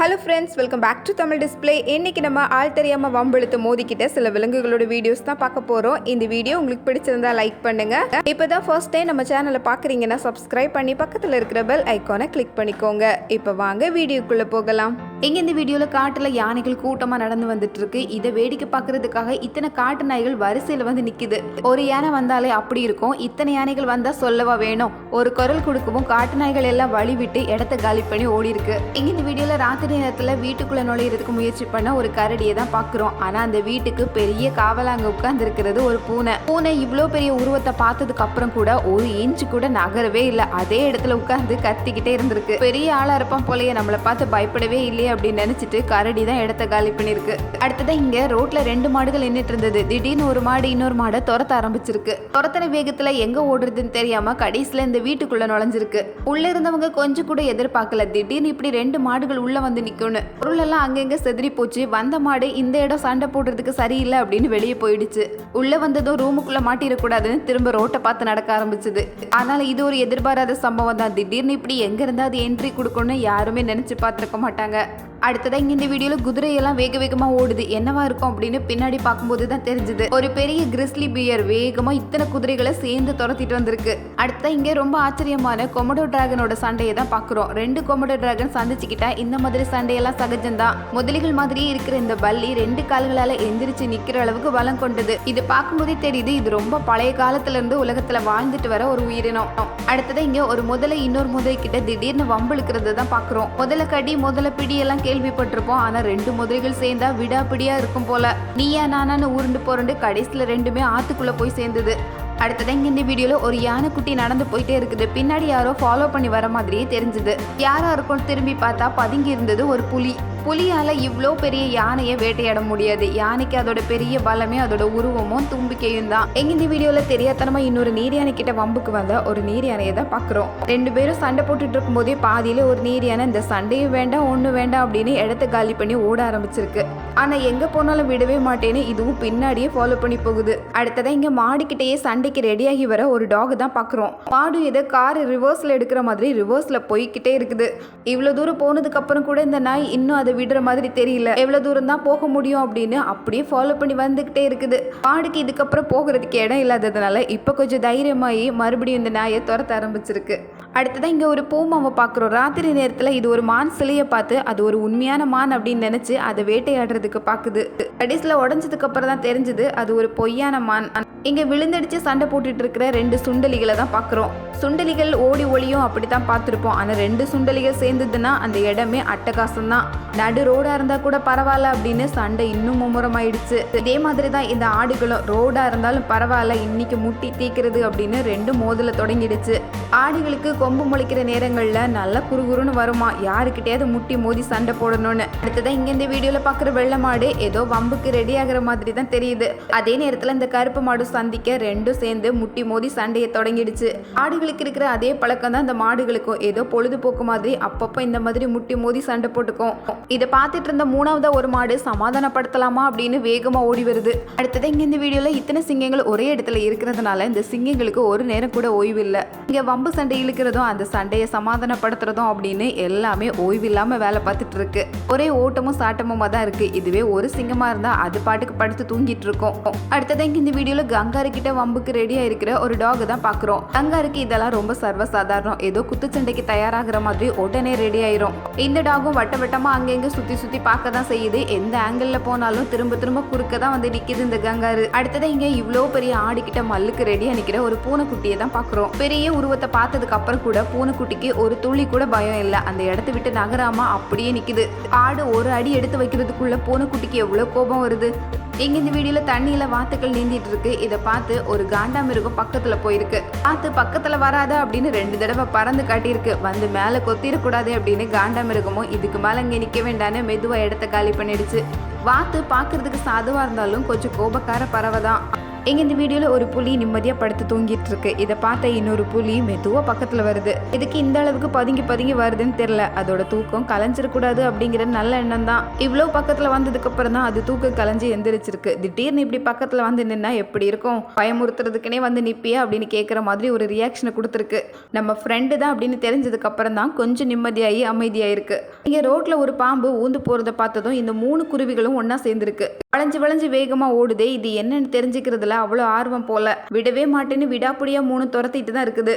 Hello friends welcome back to Tamil display இன்னைக்கு நம்ம ஆள் தெரியாமல் வம்பெழுத்து மோதிக்கிட்ட சில விலங்குகளோட வீடியோஸ் தான் பார்க்க போகிறோம் இந்த வீடியோ உங்களுக்கு பிடிச்சிருந்தா லைக் பண்ணுங்க. இப்போ தான் ஃபர்ஸ்ட் டைம் நம்ம சேனலை பார்க்குறீங்கன்னா சப்ஸ்கிரைப் பண்ணி பக்கத்தில் இருக்கிற பெல் ஐக்கானை கிளிக் பண்ணிக்கோங்க. இப்போ வாங்க வீடியோக்குள்ளே போகலாம். இங்கே இந்த வீடியோவில் காட்டில் யானைகள் கூட்டமாக நடந்து வந்துட்டு இருக்கு இதை வேடிக்கை பார்க்கறதுக்காக இத்தனை காட்டு நாய்கள் வரிசையில் வந்து நிற்குது ஒரு யானை வந்தாலே அப்படி இருக்கும். இத்தனை யானைகள் வந்தால் சொல்லவா வேணும்? ஒரு குரல் கொடுக்கவும் காட்டு நாய்கள் எல்லாம் வழி விட்டு இடத்த காலி பண்ணி ஓடி இருக்கு இங்க இந்த வீடியோல ராத்திரி நேரத்தில் வீட்டுக்குள்ள நுழையிறதுக்கு முயற்சி பண்ண ஒரு கரடியை தான் பாக்குறோம். ஆனா அந்த வீட்டுக்கு பெரிய காவலாங்க உட்கார்ந்துருக்கிறது ஒரு பூனை. பூனை இவ்வளோ பெரிய உருவத்தை பார்த்ததுக்கு அப்புறம் கூட ஒரு இன்ச்சு கூட நகரவே இல்லை. அதே இடத்துல உட்கார்ந்து கத்திக்கிட்டே இருந்திருக்கு. பெரிய ஆளா இருப்பான் போலயே நம்மளை பார்த்து பயப்படவே இல்லையே அப்படின்னு நினைச்சிட்டு கரடி தான் இடத்த காலி பண்ணிருக்கு அடுத்ததான் இங்க ரோட்ல ரெண்டு மாடுகள் நின்னுட்டு இருந்தது. திடீர்னு ஒரு மாடு இன்னொரு மாடை துரத்த ஆரம்பிச்சிருக்கு. துரத்தன வேகத்துல எங்க ஓடுறதுன்னு தெரியாம கடைசியில இந்த வீட்டுக்குள்ள நுழைஞ்சிருக்கு. உள்ள இருந்தவங்க கொஞ்சம் கூட எதிர்பார்க்கல. திடீர்னு இப்படி ரெண்டு மாடுகள் உள்ள வந்து நிக்கும்னு பொருள் எல்லாம் அங்கங்கே செதறி போச்சு. வந்த மாடு இந்த இடம் சண்டை போடுறதுக்கு சரியில்லை அப்படின்னு வெளியே போயிடுச்சு. உள்ள வந்ததும் ரூமுக்குள்ள மாட்டிடக்கூடாதுன்னு திரும்ப ரோட்டை பார்த்து நடக்க ஆரம்பிச்சது. அதனால இது ஒரு எதிர்பாராத சம்பவம் தான். திடீர்னு இப்படி எங்க அது என்ட்ரி கொடுக்கணும்னு யாருமே நினைச்சு பார்த்துருக்க மாட்டாங்க. அடுத்ததான் இங்க இந்த வீடியோல குதிரையெல்லாம் வேக வேகமா ஓடுது. என்னவா இருக்கும் அப்படின்னு பின்னாடி பார்க்கும்போது தான் தெரிஞ்சது. ஒரு பெரிய கிறிஸ்லி பியர் வேகமா இத்தனை குதிரைகளை சேர்ந்து துரத்திட்டு வந்திருக்கு. அடுத்த இங்க ரொம்ப ஆச்சரியமான கொமடோ டிராகனோட சண்டையை தான் பாக்குறோம் ரெண்டு கொமடோ டிராகன் சந்திச்சுக்கிட்டா இந்த மாதிரி சண்டையெல்லாம் சகஜம்தான் முதலிகள் மாதிரியே இருக்கிற இந்த பள்ளி ரெண்டு கால்களால எந்திரிச்சு நிக்கிற அளவுக்கு பலம் கொண்டது. இது பார்க்கும்போதே தெரியுது இது ரொம்ப பழைய காலத்துல இருந்து உலகத்துல வாழ்ந்துட்டு வர ஒரு உயிரினம். அடுத்ததான் இங்க ஒரு முதலை இன்னொரு முதலை கிட்ட திடீர்னு வம்பிழுக்கிறது தான் பாக்குறோம் முதல்ல கடி முதல்ல பிடி எல்லாம் கேள்விப்பட்டிருப்போம். ஆனா ரெண்டு முதலைகள் சேர்ந்தா விடாப்பிடியா இருக்கும் போல. நீயா நானான்னு உருண்டு போறண்டு கடைசியில ரெண்டுமே ஆத்துக்குள்ள போய் சேர்ந்தது. அடுத்ததான் இங்க இந்த வீடியோல ஒரு யானைக்குட்டி நடந்து போயிட்டே இருக்குது. பின்னாடி யாரோ ஃபாலோ பண்ணி வர மாதிரியே தெரிஞ்சது. யாரா இருக்கும் திரும்பி பார்த்தா பதுங்கி இருந்தது ஒரு புலி. புலியால் இவ்வளோ பெரிய யானையை வேட்டையாட முடியாது. யானைக்கு அதோட பெரிய பலமே அதோட உருவமும் தும்பிக்கையும் தான். எங்க இந்த வீடியோவில் தெரியாதனமா இன்னொரு நீர் யானை கிட்ட வம்புக்கு வந்த ஒரு நீர் யானையை தான் பார்க்குறோம் ரெண்டு பேரும் சண்டை போட்டுட்டு இருக்கும்போதே பாதியில் ஒரு நீர் யானை இந்த சண்டையும் வேண்டாம் ஒன்றும் வேண்டாம் அப்படின்னு இடத்த காலி பண்ணி ஓட ஆரம்பிச்சிருக்கு. ஆனால் எங்கே போனாலும் விடவே மாட்டேன்னு இதுவும் பின்னாடியே ஃபாலோ பண்ணி போகுது. அடுத்ததான் இங்கே மாடுக்கிட்டேயே சண்டைக்கு ரெடியாகி வர ஒரு டாக் தான் பார்க்குறோம் மாடு ஏதோ கார் ரிவர்ஸில் எடுக்கிற மாதிரி ரிவர்ஸில் போய்கிட்டே இருக்குது. இவ்வளோ தூரம் போனதுக்கப்புறம் கூட இந்த நாய் இன்னும் அதை விடுற மாதிரி தெரியல. எவ்வளோ தூரம் தான் போக முடியும் அப்படின்னு அப்படியே ஃபாலோ பண்ணி வந்துக்கிட்டே இருக்குது. மாடுக்கு இதுக்கப்புறம் போகிறதுக்கு இடம் இல்லாததுனால இப்போ கொஞ்சம் தைரியமாகி மறுபடியும் இந்த நாயை துரத்த ஆரம்பிச்சிருக்கு. அடுத்ததான் இங்கே ஒரு பூமாவை பார்க்குறோம் ராத்திரி நேரத்தில் இது ஒரு மான் சிலையை பார்த்து அது ஒரு உண்மையான மான் அப்படின்னு நினச்சி அதை வேட்டையாடுறதுக்கு பார்க்குது கடைசியில் உடஞ்சதுக்கு அப்புறம் தான் தெரிஞ்சது. அது ஒரு பொய்யான மான். இங்கே விழுந்தடிச்சு சண்டை போட்டுட்டு இருக்கிற ரெண்டு சுண்டலிகளை தான் பார்க்குறோம் சுண்டலிகள் ஓடி ஒளியும் அப்படி தான் பார்த்துருப்போம். ஆனால் ரெண்டு சுண்டலிகள் சேர்ந்ததுன்னா அந்த இடமே அட்டகாசம் தான் நடு ரோடாக இருந்தால் கூட பரவாயில்ல அப்படின்னு சண்டை இன்னும் மும்முரமாயிடுச்சு. இதே மாதிரி தான் இந்த ஆடுகளும் ரோடாக இருந்தாலும் பரவாயில்ல இன்னைக்கு முட்டி தீக்கிறது அப்படின்னு ரெண்டு மோதலை தொடங்கிடுச்சு. ஆடுகளுக்கு கொம்பு முளைக்கிற நேரங்களில் நல்லா குறுகுறுன்னு வருமா? யாருக்கிட்டையாவது முட்டி மோதி சண்டை போடணும்னு. அடுத்ததான் இங்கே இந்த வீடியோவில் பார்க்குற வெள்ளை மாடு ஏதோ வம்புக்கு ரெடி ஆகிற மாதிரி தான் தெரியுது. அதே நேரத்தில் இந்த கருப்பு மாடு சந்திக்க ரெண்டும் சேர்ந்து முட்டி மோதி சண்டையை தொடங்கிடுச்சு. ஆடுகளுக்கு இருக்கிற அதே பழக்கம் தான் இந்த மாடுகளுக்கும். ஏதோ பொழுதுபோக்கு மாதிரி அப்பப்போ இந்த மாதிரி முட்டி மோதி சண்டை போட்டுக்கும். இதை பார்த்துட்டு இருந்த மூணாவதா ஒரு மாடு சமாதானப்படுத்தலாமா அப்படின்னு வேகமாக ஓடி வருது. அடுத்தது இங்கே இந்த வீடியோவில் இத்தனை சிங்கங்கள் ஒரே இடத்துல இருக்கிறதுனால இந்த சிங்கங்களுக்கு ஒரு நேரம் கூட ஓய்வு இல்லை இங்கே வம்பு சண்டை இழுக்கிறதும் அந்த சண்டையை சமாதானப்படுத்துறதும் அப்படின்னு எல்லாமே ஓய்வு இல்லாமல் வேலை பார்த்துட்டு இருக்கு. ஒரே ஓட்டமும் சாட்டமுமா தான் இருக்கு. இதுவே ஒரு சிங்கமா இருந்தா அது பாட்டுக்கு படுத்து தூங்கிட்டு இருக்கும். அடுத்தது இங்க இந்த வீடியோவில் கங்காரு கிட்ட வம்புக்கு ரெடியா இருக்கிற ஒரு டாக் தான் பாக்குறோம். கங்காருக்கு இதெல்லாம் ரொம்ப சர்வசாதாரணம். ஏதோ குத்துச்சண்டைக்கு தயாராகிற மாதிரி உடனே ரெடி ஆயிரும். இந்த டாகும் வட்ட வட்டமா அங்கங்க சுத்தி சுத்தி பார்க்க தான் செய்யுது. எந்த ஆங்கிள் போனாலும் திரும்ப திரும்ப குறுக்க தான் வந்து நிக்குது இந்த கங்காரு. அடுத்தது இங்க இவ்வளோ பெரிய ஆடு மல்லுக்கு ரெடியா நிக்கிற ஒரு பூனைக்குட்டியை தான் பாக்குறோம். பெரிய உருவத்தை பார்த்ததுக்கு அப்புறம் கூட பூனைக்குட்டிக்கு ஒரு துளி கூட பயம் இல்லை. அந்த இடத்த விட்டு நகராம அப்படியே நிக்குது. ஆடு ஒரு அடி எடுத்து வைக்கிறதுக்குள்ள பூனைக்குட்டிக்கு எவ்வளவு கோபம் வருது? இங்கே இந்த வீடியோவில் தண்ணியில் வாத்துக்கள் நீந்திட்டு இருக்கு. இதை பார்த்து ஒரு காண்டா மிருகம் பக்கத்தில் போயிருக்கு. பார்த்து பக்கத்தில் வராத அப்படின்னு ரெண்டு தடவை பறந்து காட்டியிருக்கு. வந்து மேலே கொத்திடக்கூடாது அப்படின்னு காண்டா மிருகமும் இதுக்கு மேலே இங்கே நிற்க வேண்டான்னு மெதுவாக இடத்த காலி பண்ணிடுச்சு. வாத்து பார்க்கறதுக்கு சாதுவாக இருந்தாலும் கொஞ்சம் கோபக்கார பறவை தான் எங்கள் இந்த வீடியோவில் ஒரு புலி நிம்மதியாக படுத்து தூங்கிட்டு இருக்கு இதை பார்த்த இன்னொரு புலி மெதுவாக பக்கத்தில் வருது. இதுக்கு இந்த அளவுக்கு பதுங்கி பதுங்கி வருதுன்னு தெரில அதோட தூக்கம் கலைஞ்சிடக்கூடாது அப்படிங்கிற நல்ல எண்ணம் தான். இவ்வளோ பக்கத்தில் வந்ததுக்கப்புறம் தான் அது தூக்கம் கலைஞ்சி எந்திரிச்சிருக்கு. திடீர்னு இப்படி பக்கத்தில் வந்து நின்னா எப்படி இருக்கும்? பயமுறுத்துறதுக்குனே வந்து நிப்பியா அப்படின்னு கேட்குற மாதிரி ஒரு ரியாக்ஷனை கொடுத்துருக்கு. நம்ம ஃப்ரெண்டு தான் அப்படின்னு தெரிஞ்சதுக்கப்புறம் தான் கொஞ்சம் நிம்மதியாகி அமைதியாயிருக்கு. இங்கே ரோட்டில் ஒரு பாம்பு ஊந்து போகிறத பார்த்ததும் இந்த மூணு குருவிகளும் ஒன்றா சேர்ந்துருக்கு. வளைஞ்சு வளைஞ்சு வேகமாக ஓடுதே இது என்னன்னு தெரிஞ்சுக்கிறதுல அவ்வளோ ஆர்வம் போல. விடவே மாட்டேன்னு விடாப்புடியா மூணு துரத்திட்டு தான் இருக்குது.